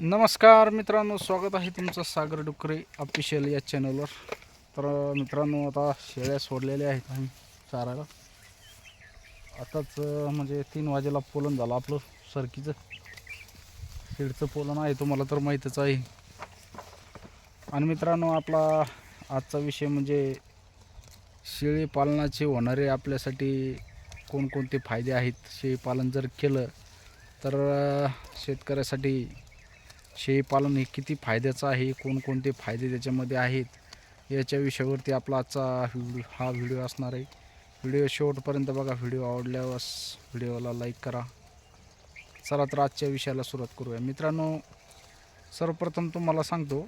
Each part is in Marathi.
नमस्कार मित्रांनो स्वागत आहे तुमचं सागर डुकरे ऑफिशियल या चॅनलवर तर मित्रांनो आता शेळ्या सोडलेल्या आहेत आम्ही चारायला. आताच म्हणजे तीन वाजेला पोलन झालं आपलं सरकीचं. शेडचं पोलन आहे तुम्हाला तर माहीतच आहे. आणि मित्रांनो आपला आजचा विषय म्हणजे शेळी पालनाचे होणारे आपल्यासाठी कोणकोणते फायदे आहेत? शेळीपालन जर केलं तर शेतकऱ्यासाठी शेळीपालन हे किती फायद्याचं आहे? कोणकोणते फायदे त्याच्यामध्ये आहेत? याच्या विषयावरती आपला आजचा व्हिडिओ हा व्हिडिओ असणार आहे. व्हिडिओ शेवटपर्यंत बघा. व्हिडिओ आवडल्यावर व्हिडिओला लाईक करा. चला तर आजच्या विषयाला सुरुवात करूया. मित्रांनो सर्वप्रथम तुम्हाला सांगतो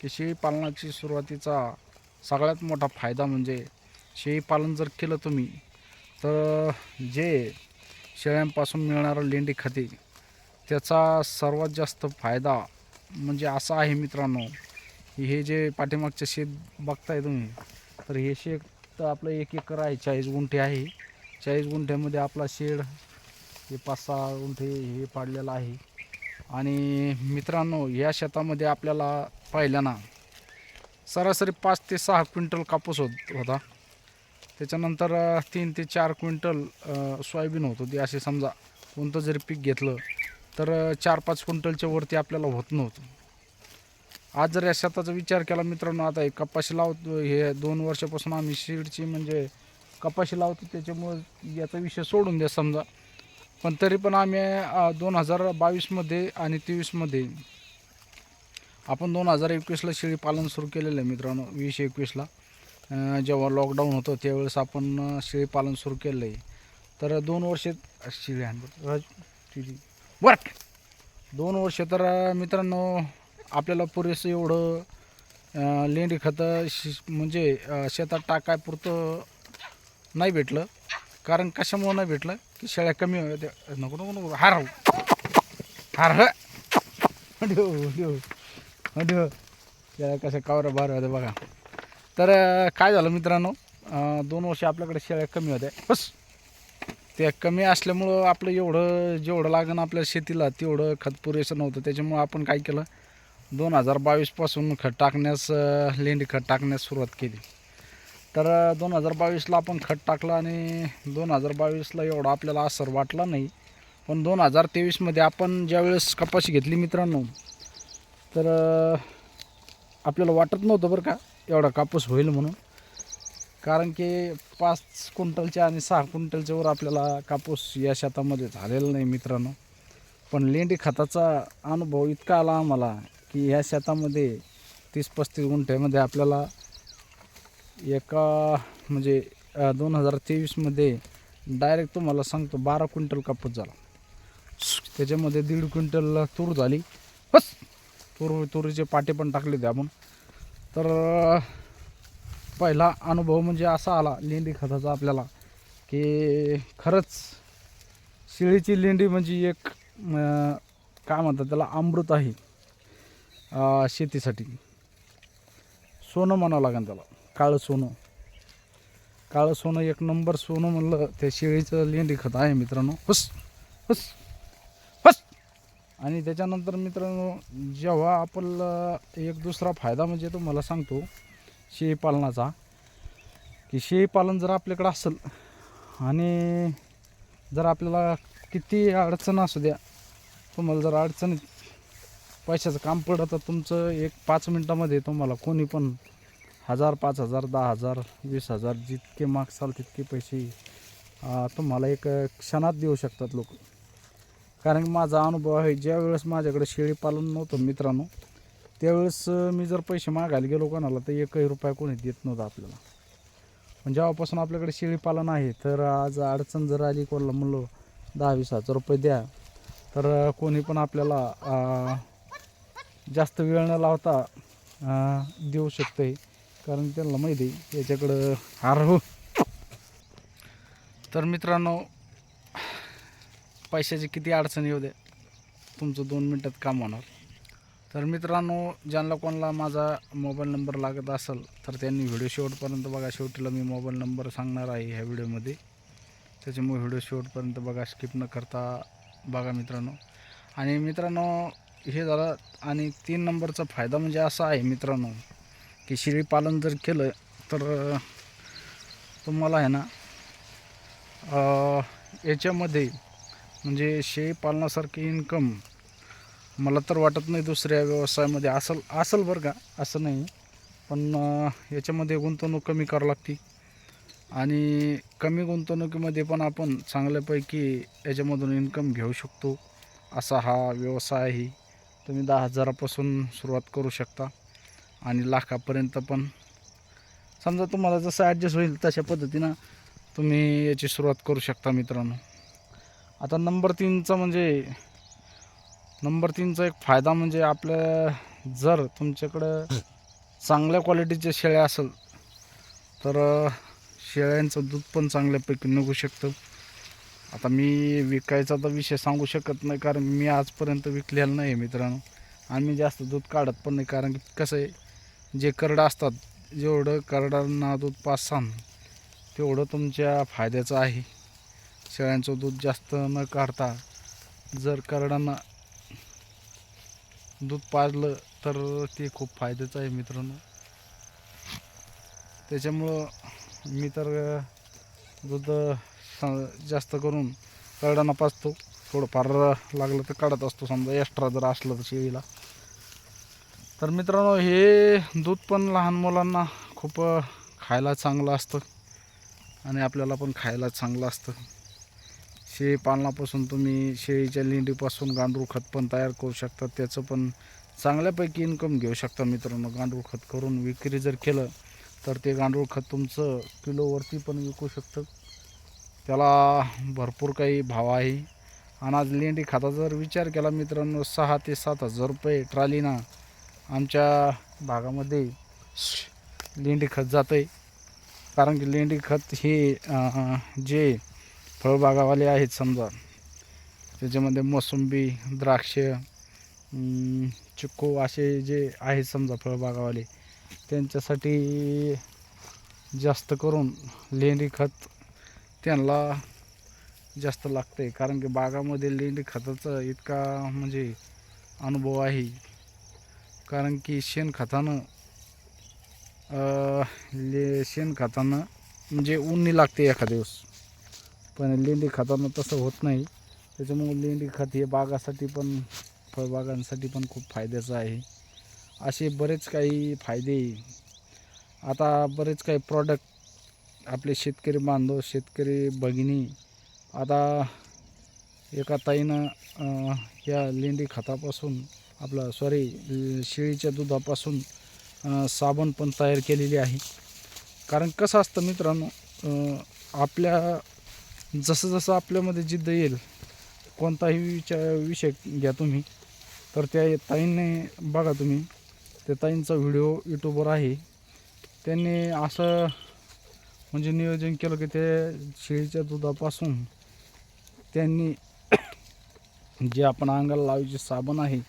की शेळीपालनाची सुरुवातीचा सगळ्यात मोठा फायदा म्हणजे शेळीपालन जर केलं तुम्ही तर जे शेळ्यांपासून मिळणारं लेंडी खते त्याचा सर्वात जास्त फायदा म्हणजे असं आहे मित्रांनो. हे जे पाठीमागचे शेत बघताय तुम्ही तर हे शेत तर आपलं एक एकर आहे चाळीस गुंठे आहे. चाळीस गुंठ्यामध्ये आपला शेड हे पाच सहा गुंठे हे पाडलेलं आहे. आणि मित्रांनो या शेतामध्ये आपल्याला पाहिलं ना सरासरी पाच ते सहा क्विंटल कापूस होत होता. त्याच्यानंतर तीन ते चार क्विंटल सोयाबीन होत होती. असे समजा कोणतं जरी पीक घेतलं तर चार पाच क्विंटलच्या वरती आपल्याला होत नव्हतं. आज जर या शेताचा विचार केला मित्रांनो आता हे कपाशी लावतो हे दोन वर्षापासून आम्ही शीडची म्हणजे कपाशी लावतो त्याच्यामुळं याचा विषय सोडून द्या समजा. पण तरी पण आम्ही दोन हजार बावीसमध्ये आणि तेवीसमध्ये आपण दोन हजार एकवीसला शेळी पालन सुरू केलेलं आहे मित्रांनो वीस एकवीसला जेव्हा लॉकडाऊन होतं त्यावेळेस आपण शेळी पालन सुरू केलं आहे तर दोन वर्षात शेळी आणतो राज बरं. दोन वर्ष तर मित्रांनो आपल्याला पुरेसं एवढं लेंडी खतं शि म्हणजे शेतात टाकाय पुरतं नाही भेटलं. कारण कशामुळं नाही भेटलं? की शेळ्या कमी होत्या. नको नको नको. हार हार हो. शेळ्या कशा कावऱ्या बार होत्या बघा. तर काय झालं मित्रांनो? दोन वर्ष आपल्याकडे शेळ्या कमी होत्या. बस. त्या कमी असल्यामुळं आपलं एवढं जेवढं लागण आपल्या शेतीला तेवढं खत पुरेसं नव्हतं. त्याच्यामुळं आपण काय केलं? दोन हजार बावीसपासून खत टाकण्यास लेंडी खत टाकण्यास सुरुवात केली. तर दोन हजार बावीसला आपण खत टाकलं आणि दोन हजार बावीसला एवढा आपल्याला असर वाटला नाही. पण दोन हजार तेवीसमध्ये आपण ज्यावेळेस कपाशी घेतली मित्रांनो तर आपल्याला वाटत नव्हतं बरं का एवढा कापूस होईल म्हणून. कारण की पाच क्विंटलच्या आणि सहा क्विंटलच्या वर आपल्याला कापूस या शेतामध्ये झालेला नाही मित्रांनो. पण लेंडी खताचा अनुभव इतका आला आम्हाला की ह्या शेतामध्ये तीस पस्तीस गुंठ्यामध्ये आपल्याला एका म्हणजे दोन हजार तेवीसमध्ये डायरेक्ट तुम्हाला सांगतो बारा क्विंटल कापूस झाला. त्याच्यामध्ये दीड क्विंटल तूर झाली. बस! तूर तुरीचे पाटे पण टाकले होते आपण. तर पहिला अनुभव म्हणजे असा आला लेंडी खताचा आपल्याला की खरंच शिळीची लेंडी म्हणजे एक काय म्हणतात त्याला अमृत आहे शेतीसाठी. सोनं म्हणावं लागेल त्याला काळं सोनं. काळं सोनं एक नंबर सोनं म्हणलं त्या शेळीचं लेंडी खत आहे मित्रांनो. हुस हुस हुस आणि त्याच्यानंतर मित्रांनो जेव्हा आपलं एक दुसरा फायदा म्हणजे तुम्हाला सांगतो शेळीपालनाचा की शेळीपालन जर आपल्याकडं असेल आणि जर आपल्याला किती अडचण असू द्या तुम्हाला जर अडचणीत पैशाचं काम पडलं तर तुमचं एक पाच मिनटामध्ये तुम्हाला कोणी पण हजार पाच हजार दहा हजार वीस हजार जितके मागसाल तितके पैसे तुम्हाला एक क्षणात देऊ शकतात लोक. कारण की माझा अनुभव आहे ज्या वेळेस माझ्याकडे शेळीपालन नव्हतं मित्रांनो त्यावेळेस मी जर पैसे मागायला गेलो कोणाला तर एकही रुपया कोणी देत नव्हतं आपल्याला. पण जेव्हापासून आपल्याकडे शेळीपालन आहे तर आज अडचण जर आली कोणाला म्हणलो दहा वीस हजार रुपये द्या तर कोणी पण आपल्याला जास्त वेळ न लावता देऊ देऊ शकते कारण त्यांना माहिती आहे याच्याकडं हार हो. तर मित्रांनो पैशाची किती अडचण येऊ द्या. तुमचं दोन मिनटात काम होणार. तर मित्रांनो ज्यांना कोणाला माझा मोबाईल नंबर लागत असेल तर त्यांनी व्हिडिओ शेवटपर्यंत बघा. शेवटीला मी मोबाईल नंबर सांगणार आहे ह्या व्हिडिओमध्ये. त्याच्यामुळे व्हिडिओ शेवटपर्यंत बघा स्किप न करता बघा मित्रांनो. आणि मित्रांनो हे झालं. आणि तीन नंबरचा फायदा म्हणजे असा आहे मित्रांनो की शेळीपालन जर केलं तर तुम्हाला आहे ना याच्यामध्ये म्हणजे शेळी पालनासारखी इन्कम मला तर वाटत नाही दुसऱ्या व्यवसायामध्ये असल असल बरं का असं नाही. पण याच्यामध्ये गुंतवणूक कमी करावं लागते. आणि कमी गुंतवणुकीमध्ये पण आपण चांगल्यापैकी याच्यामधून इन्कम घेऊ शकतो. असा हा व्यवसाय आहे. तुम्ही दहा हजारापासून सुरुवात करू शकता. आणि लाखापर्यंत पण. समजा तुम्हाला जसं ॲडजस्ट होईल तशा पद्धतीनं तुम्ही याची सुरुवात करू शकता मित्रांनो. आता नंबर तीनचा म्हणजे नंबर तीनचा एक फायदा म्हणजे आपल्या जर तुमच्याकडं चांगल्या क्वालिटीच्या शेळ्या असेल तर शेळ्यांचं दूध पण चांगल्यापैकी निघू शकतं. आता मी विकायचा तर विषय सांगू शकत नाही कारण मी आजपर्यंत विकलेलं नाही आहे मित्रांनो. आणि मी जास्त दूध काढत पण नाही कारण की कसं आहे जे करडं असतात जेवढं करडांना दूध पाच सांग तेवढं तुमच्या फायद्याचं आहे. शेळ्यांचं दूध जास्त न काढता जर करडांना दूध पाजलं तर ते खूप फायद्याचं आहे मित्रांनो. त्याच्यामुळं मी तर दूध स- जास्त करून करडांना पाजतो. थोडंफार लागलं तर काढत असतो. समजा एक्स्ट्रा जर असलं तर शेळीला. तर मित्रांनो हे दूध पण लहान मुलांना खूप खायला चांगलं असतं. आणि आपल्याला पण खायला चांगलं असतं. शेळी पालनापासून तुम्ही शेळीच्या लेंडीपासून गांडूळ खत पण तयार करू शकता. त्याचं पण चांगल्यापैकी इन्कम घेऊ शकता मित्रांनो. गांडूळ खत करून विक्री जर केलं तर ते गांडूळ खत तुमचं किलोवरती पण विकू शकतं. त्याला भरपूर काही भाव आहे. आणि आज लेंडी खताचा जर विचार केला मित्रांनो सहा ते सात हजार रुपये ट्रालीनं आमच्या भागामध्ये लेंडी खत जातं आहे कारण की लेंडी खत हे जे फळबागावाले आहेत समजा. त्याच्यामध्ये मोसंबी द्राक्ष चिक्कू असे जे आहेत समजा फळबागावाले त्यांच्यासाठी जास्त करून लेंडी खत त्यांना जास्त लागतं आहे कारण की बागामध्ये लेंडी खताचा इतका म्हणजे अनुभव आहे. कारण की शेणखतानं ले शेणखतानं म्हणजे उन्नी लागते एखाद्या दिवस. पण लेंडी खतानं तसं होत नाही. त्याच्यामुळे लेंडी खत हे बागासाठी पण फळबागांसाठी पण खूप फायद्याचं आहे. असे बरेच काही फायदे आता बरेच काही प्रॉडक्ट आपले शेतकरी बांधव शेतकरी भगिनी आता एका ताईनं या लेंडी खतापासून आपलं सॉरी शेळीच्या दुधापासून साबण पण तयार केलेली आहे. कारण कसं असतं मित्रांनो आपल्या जसं जसं आपल्यामध्ये जिद्द येईल कोणताही विचार विषय घ्या तुम्ही. तर त्या ताईंनी बघा तुम्ही त्या ताईंचा व्हिडिओ यूट्यूबवर आहे. त्यांनी असं म्हणजे नियोजन केलं की ते शेळीच्या दुधापासून त्यांनी जे आपण अंगाला लावायचे साबण आहे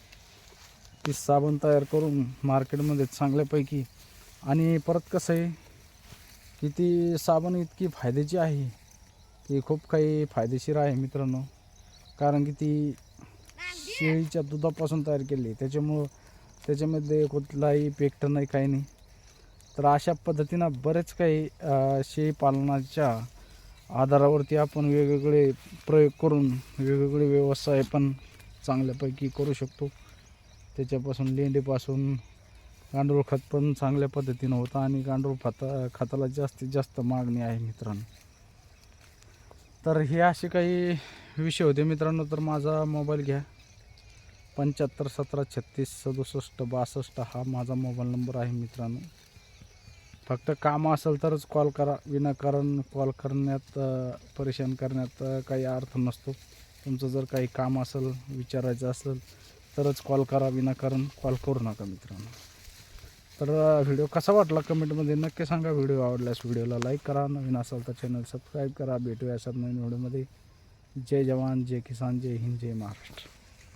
ते साबण तयार करून मार्केटमध्ये चांगल्यापैकी आणि परत कसं आहे की ती साबण इतकी फायद्याची आहे. की खूप काही फायदेशीर आहे मित्रांनो. कारण की ती शेळीच्या दुधापासून तयार केली. त्याच्यामुळं त्याच्यामध्ये कुठलाही पेक्ट नाही काही नाही. तर अशा पद्धतीनं बरेच काही शेळीपालनाच्या आधारावरती आपण वेगवेगळे प्रयोग करून वेगवेगळे व्यवसाय पण चांगल्यापैकी करू शकतो. त्याच्यापासून लेंडीपासून गांडूळ खत पण चांगल्या पद्धतीनं होतं आणि गांडूळ खता खताला जास्तीत जास्त मागणी आहे मित्रांनो. तर हे असे काही विषय होते. मित्रांनो तर माझा मोबाईल घ्या. पंच्याहत्तर सतरा छत्तीस सदुसष्ट बासष्ट हा माझा मोबाईल नंबर आहे मित्रांनो. फक्त काम असेल तरच कॉल करा. विनाकारण कॉल करण्यात परेशान करण्यात काही अर्थ नसतो. तुमचं जर काही काम असेल विचारायचं असेल तरच कॉल करा. विनाकारण कॉल करू नका मित्रांनो. तर व्हिडिओ कसा वाटला कमेंटमध्ये नक्की सांगा. व्हिडिओ आवडल्यास व्हिडिओला लाईक करा. नवीन असाल तर चॅनल सबस्क्राईब करा. भेटूया अशात नवीन व्हिडिओमध्ये. जय जवान जय किसान जय हिंद जय महाराष्ट्र.